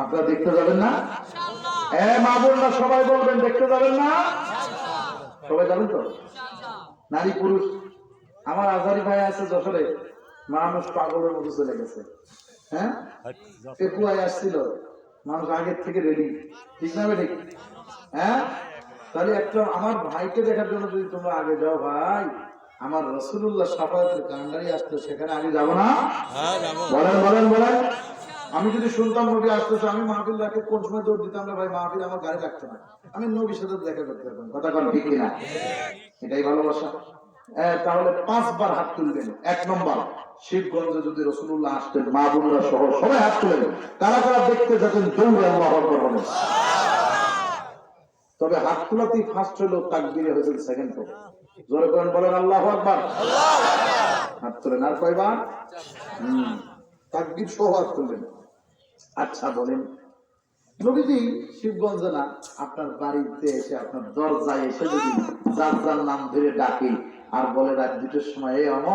আপনারা দেখতে যাবেন না? এ মা বোনরা সবাই বলবেন দেখতে যাবেন না? সবাই যাবেন তো? নারী পুরুষ। আমার আজারি ভাই আছে যশোরে। মানুষ পাগলের মতো চলে গেছে। হ্যাঁ? পেপুয়ায় আসছিল। মানুষ আগের থেকে রেডি ঠিক না ঠিক হ্যাঁ? তাহলে একটা আমার ভাইকে দেখার জন্য যদি তোমরা আগে যাও ভাই আমার রসুল্লাহ সাফায়াতের কান্ডারি আসতো সেখানে আগে যাব না? বলেন বলেন বলেন। আমি যদি শুনতাম নবী আসতেছে আমি মাহফিল্লাহকে কোন সময় দৌড় দিতাম না, ভাই, মাহফিল আমার গাড়ি লাগতো না। আমি নবীর সাথে দেখা করতে পারতাম, কথা কন ঠিক কিনা? এটাই ভালোবাসা। তাহলে পাঁচবার হাত তুলবেন, এক নম্বর, শিবগঞ্জে যদি রসুল্লাহ আসতেন, মা বোনরা সহ সবাই হাত তুলেন, কারা কারা দেখতে যেতেন দৌড়ে আল্লাহ আকবর তবে হাত তোলাতেই ফার্স্ট হলো তাকবিরে হয়েছে সেকেন্ড হবে জোরে করেন, বলেন আল্লাহ আকবার। হাত তোলেন আর কয়বার? হম, তাকবির সহ হাত তুলবেন। আচ্ছা বলেন। নবীজি শিবগঞ্জে না, আপনার বাড়িতে এসে, আপনার দরজায় এসে যদি যার যার নাম ধরে ডাকে আর বলে, রাত দুটোর সময়, এ অম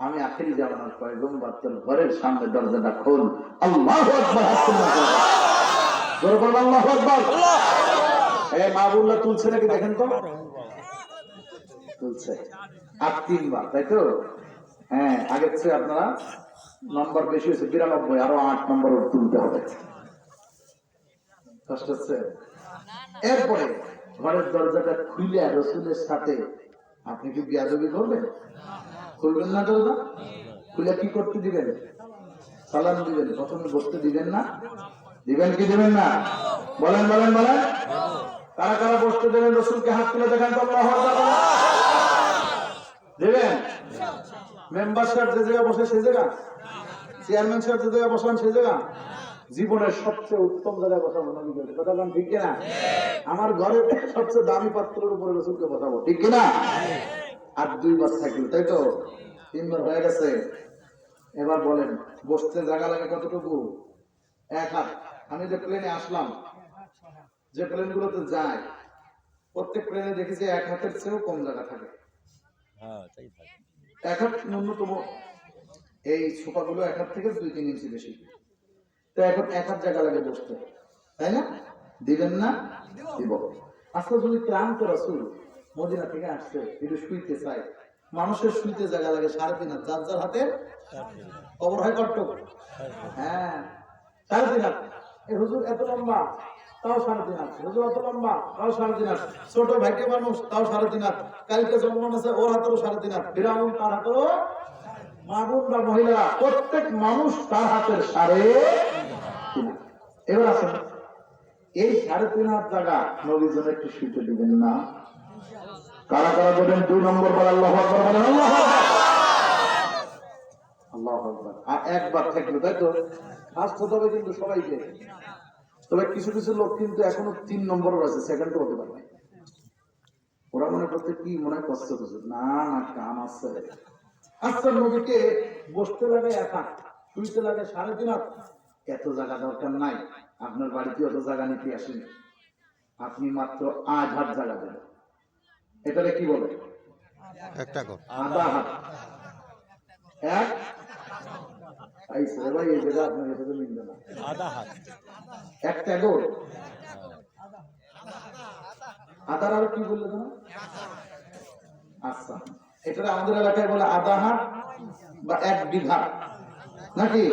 আমি আখেরি জামানার পয়গম্বর, তোর ঘরের সামনে দরজাটা খোল। আল্লাহ না। এ মাহবুল্লাহ তুলছে নাকি, দেখেন তো? তুলছে। আর তিনবার, তাই তো? হ্যাঁ আগের চেয়ে আপনারা নম্বর বেশি হয়েছে বিরানব্বই, আরও আট নম্বর তুলতে হবে। কষ্ট হচ্ছে? এরপরে ঘরের দরজাটা খুলে রসুলের সাথে আপনি কি বিয়াদবি করবেন? খুলবেন না দরজা? খুলে কি করতে দিবেন? সালাম দিবেন, প্রথমে বসতে দিবেন না। দিবেন কি দিবেন না? বলেন বলেন বলেন। কারা কারা বসতে দেবেন? রসুলকে হাত তুলে দেখান তো দেবেন? মেম্বার সাহেব যে জায়গায় বসে সে জায়গা? চেয়ারম্যান সাহেব যে জায়গায় বসান সে জায়গা? জীবনের সবচেয়ে উত্তম জায়গায় বসাবো নবী বলে। কথা বলেন ঠিক কিনা? আমার ঘরে সবচেয়ে দামি পাত্রের উপরে রসুলকে বসাবো, ঠিক কিনা? আর দুইবার থাকল তাই তো? তিনবার হয়ে গেছে। এবার বলেন, বসতে জায়গা লাগে কতটুকু? এক হাত। আমি যে প্লেনে আসলাম, যে প্লেন গুলোতে যায় প্রত্যেক প্লেনে দেখেছি এক হাতের চেয়েও কম জায়গা থাকে। এক হাত ন্যূনতম। এই সোফাগুলো এক হাত থেকে দুই, তিন ইঞ্চি বেশি। তো এখন এক হাত জায়গা লাগে বসতে। তাই না? দিবেন না? দিব। আজকে যদি ক্লান্ত রাসুল মদিনা থেকে আসছে একটু শুইতে চাই মানুষের শুইতে জায়গা লাগে সাড়ে তিন হাত। যার যার হাতে কবর হয় কট্ট হ্যাঁ সাড়ে তিন হাত। হুজুর, এত লম্বা? এই সাড়ে তিন হাত একটু শুইতে দিবেন না। কারা কারা বলেন, দুই নম্বর বলে আল্লাহ আর একবার থাকল, তাই তো? ফার্স্ট হবে কিন্তু সবাইকে। তবে কিছু কিছু লোক কিন্তু এখনও তিন নম্বরও আছে সেকেন্ডও হতে পারে ওরা মনে করতে কি মনে কষ্ট হচ্ছে না না কাম আছে। আচ্ছা নবীকে বসতে লাগে এক শুইতে লাগে সাড়ে তিন এত জায়গা দরকার নাই। আপনার বাড়িতে অত জায়গা নিতে আসেনি। আপনি মাত্র আট হাত জায়গা দেন। এটাকে কি বলে? একটা আধা হাত। এক ভাই এই জায়গা আপনার এটাতে মিলবে না। আধা হাত। একটা গোল। আদার আরও কি বললে তুমি আচ্ছা। এটা আমাদের এলাকায় বলে আধা হাত বা এক বিঘা। নাকি?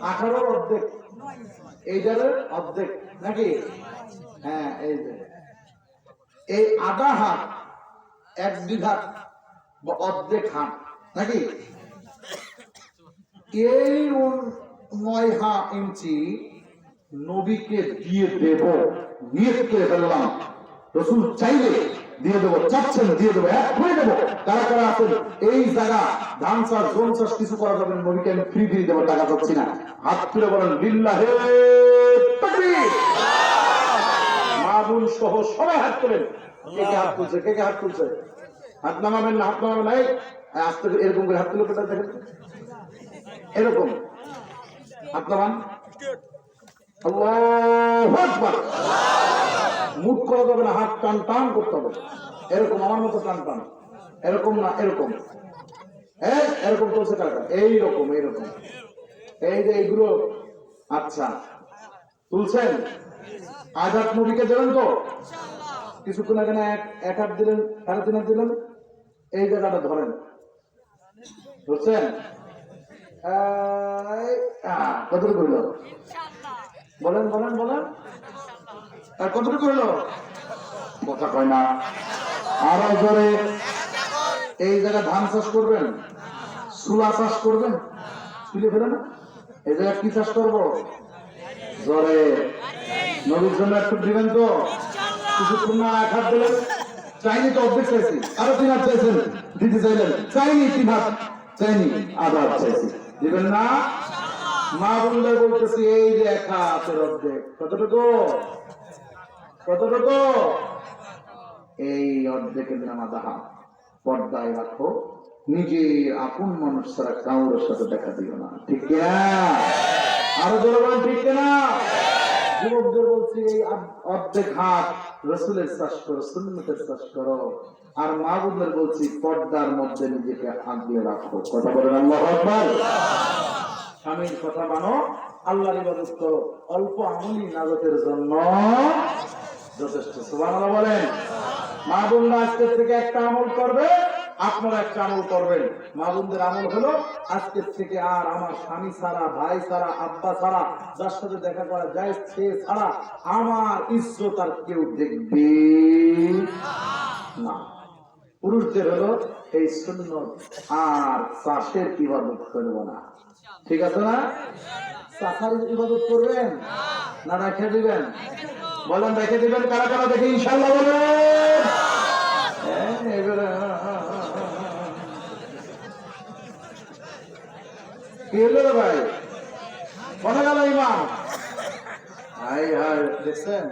আঠারোর অর্ধেক। এইটার অর্ধেক। নাকি? হ্যাঁ এই যে। এই আধা হাত এক বিঘা বা অর্ধেক হাত। নাকি? এই নয় হা ইঞ্চি নবীকে দিয়ে দেব, নিয়ত করে ফেললাম। রসুল চাইলে দিয়ে দেবো, চাচ্ছেন দিয়ে দেবো, এক করে দেবো। কারা কারা আছেন? এই জায়গা, ধান চাষ, জোন চাষ কিছু করা যাবে নবীকে আমি ফ্রি ফ্রি দেবো, টাকা চাচ্ছি না। হাত তুলে বলেন বিল্লাহে তাকবীর। মা বোন সহ সবাই হাত তোলেন। কে কে হাত তুলছে, কে কে হাত তুলছে? হাত নামাবেন না, হাত নামাবেন নাই আস্তে এরকম করে হাত তুলে পেটা দেখেন। এরকম। নামান। মুখ করা যাবে না হাত টান টান করতে হবে। এরকম আমার মতো টান টান। এরকম না এরকম। এই, এরকম চলছে কাকা এইরকম এইরকম। এই যে এইগুলো আচ্ছা। তুলছেন? আজাদ নবীকে দেবেন তো? কিছুক্ষণ আগে না এক হাত দিলেন সাড়ে তিন হাত দিলেন। এই জায়গাটা ধরেন। বুঝছেন কতটুকু হইল বলেন বলেন বলেন। আর কতটুকু হইল কথা কয় না। আরও জোরে। এই জায়গায় ধান চাষ করবেন? সুলা চাষ করবেন? তুলে ফেলে এই জায়গায় কি চাষ করব? জোরে। নবীর জন্য একটু দিবেন তো? কিছুক্ষণ না এক হাত দিলেন। চাইনি তো অর্ধেক চাইছি। আরও তিন হাত চাইছেন। দিতে চাইলেন। চাইনি, তিন হাত। চাইনি, আধা হাত চাইছি। দিবেন না? মা বললে বলতেছি এই যে একা আছে অর্ধেক কতটুকু? কতটুকু? এই অর্ধেকের নাম দাহা পর্দায় রাখো। নিজের আপন মানুষ ছাড়া কাউরের সাথে দেখা দিও না। ঠিক আরও জনগণ ঠিক কিনা যুবকদের বলছি এই আধ- অর্ধেক হাত রসুলের চাষ করো, সুন্নতের চাষ করো। আর মা বোনদের বলছি, পর্দার মধ্যে নিজেকে আগলে রাখো। কথা বলেন আল্লাহ স্বামীর কথা মানো, আল্লাহর ইবাদত অল্প আমলি নাগতের জন্য যথেষ্ট। সুবহানাল্লাহ বলেন। মা বোনরা আজকের থেকে একটা আমল করবে? আপনারা একটা আমল করবেন। মা বোনদের আমল হলো, আজকের থেকে আর আমার স্বামী ছাড়া, ভাই ছাড়া, আব্বা ছাড়া, যার সাথে দেখা করা যায়, সে ছাড়া আমার ইজ্জত আর কেউ দেখবে না। পুরুষদের হলো এই সুন্নত, আর চাষের ইবাদত করব না। ঠিক আছে না? চাষার ইবাদত করবেন? না রেখে দিবেন? বলেন, রেখে দিবেন? কারা কারা দেখে ইনশাল্লাহ বলেন। হলো ভাই। কথা গেল ইমাম। হাই হাই দেখছেন?